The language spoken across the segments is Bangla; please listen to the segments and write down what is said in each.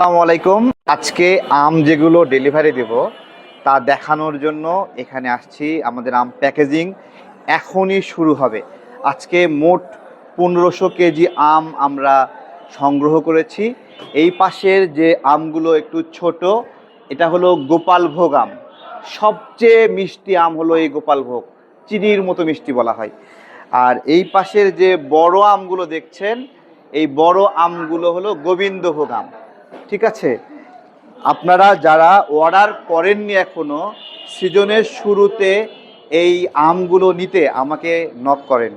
আসসালামু আলাইকুম। আজকে আম যেগুলো ডেলিভারি দেব, তা দেখানোর জন্য এখানে আসছি আমাদের আম প্যাকেজিং এখনই শুরু হবে। আজকে মোট পনেরোশো কেজি আম আমরা সংগ্রহ করেছি। এই পাশের যে আমগুলো একটু ছোট, এটা হলো গোপালভোগ আম। সবচেয়ে মিষ্টি আম হলো এই গোপালভোগ। চিনির মতো মিষ্টি বলা হয়। আর এই পাশের যে বড় আমগুলো দেখছেন, এই বড় আমগুলো হলো গোবিন্দভোগ আম। ঠিক আছে? আপনারা যারা অর্ডার করেননি এখনও, সিজনের শুরুতে এই আমগুলো নিতে আমাকে নক করেন।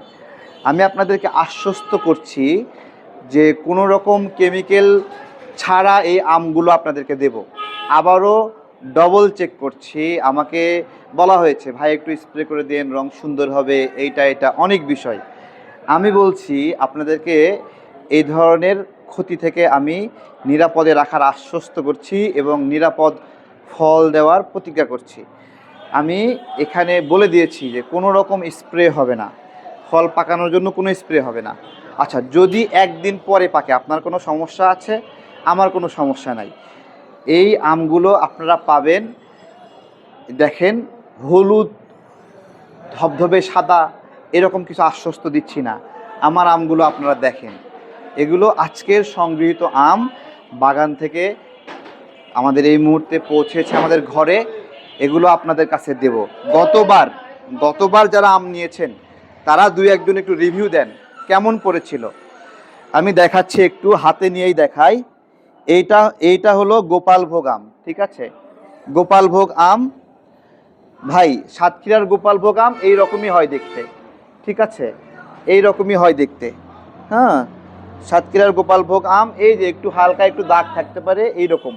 আমি আপনাদেরকে আশ্বস্ত করছি যে কোনো রকম কেমিক্যাল ছাড়া এই আমগুলো আপনাদেরকে দেব। আবারও ডবল চেক করছি। আমাকে বলা হয়েছে, ভাই, একটু স্প্রে করে দেন, রং সুন্দর হবে, এইটা, এটা। অনেক বিষয়। আমি বলছি, আপনাদেরকে এই ধরনের ক্ষতি থেকে আমি নিরাপদে রাখার আশ্বস্ত করছি এবং নিরাপদ ফল দেওয়ার প্রতিজ্ঞা করছি। আমি এখানে বলে দিয়েছি যে কোনো রকম স্প্রে হবে না। ফল পাকানোর জন্য কোনো স্প্রে হবে না। আচ্ছা যদি একদিন পরে পাকে, আপনার কোনো সমস্যা আছে? আমার কোনো সমস্যা নাই। এই আমগুলো আপনারা পাবেন, দেখেন, হলুদ, ধবধবে সাদা, এরকম কিছু আশ্বস্ত দিচ্ছি না। আমার আমগুলো আপনারা দেখেন। এগুলো আজকের সংগৃহীত আম বাগান থেকে আমাদের এই মুহূর্তে পৌঁছেছে আমাদের ঘরে, এগুলো আপনাদের কাছে দেব। গতবার গতবার যারা আম নিয়েছেন, তারা দুই একজন একটু রিভিউ দেন, কেমন পড়েছিল? আমি দেখাচ্ছি একটু, হাতে নিয়েই দেখাই। এইটা এইটা হলো গোপালভোগ আম, ঠিক আছে? গোপালভোগ আম, ভাই, সাতক্ষীরার গোপালভোগ আম এই রকমই হয় দেখতে, ঠিক আছে? এই রকমই হয় দেখতে হ্যাঁ? সাতক্ষীরার গোপালভোগ আম, এই যে একটু হালকা একটু দাগ থাকতে পারে এই রকম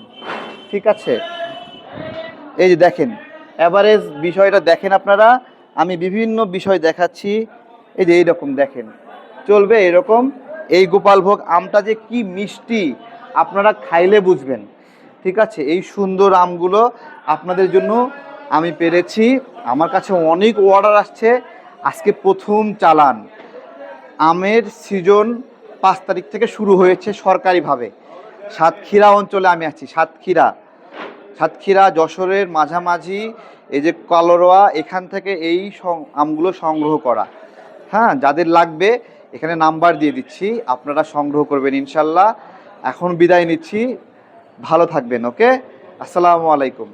ঠিক আছে? এই যে দেখেন অ্যাভারেজ বিষয়টা দেখেন আপনারা, আমি বিভিন্ন বিষয় দেখাচ্ছি, এই যে এইরকম দেখেন। চলবে এরকম, এই গোপালভোগ আমটা যে কি মিষ্টি, আপনারা খাইলে বুঝবেন। ঠিক আছে? এই সুন্দর আমগুলো আপনাদের জন্য আমি পেরেছি। আমার কাছে অনেক অর্ডার আসছে। আজকে প্রথম চালান। আমের সিজন পাঁচ তারিখ থেকে শুরু হয়েছে সরকারিভাবে। সাতক্ষীরা অঞ্চলে আমি আছি, সাতক্ষীরা। সাতক্ষীরা, যশোরের মাঝামাঝি, এই যে কলরোয়া, এখান থেকে এই আমগুলো সংগ্রহ করা। হ্যাঁ যাদের লাগবে, এখানে নাম্বার দিয়ে দিচ্ছি, আপনারা সংগ্রহ করবেন ইনশাল্লাহ। এখন বিদায় নিচ্ছি, ভালো থাকবেন, ওকে? আসসালামু আলাইকুম।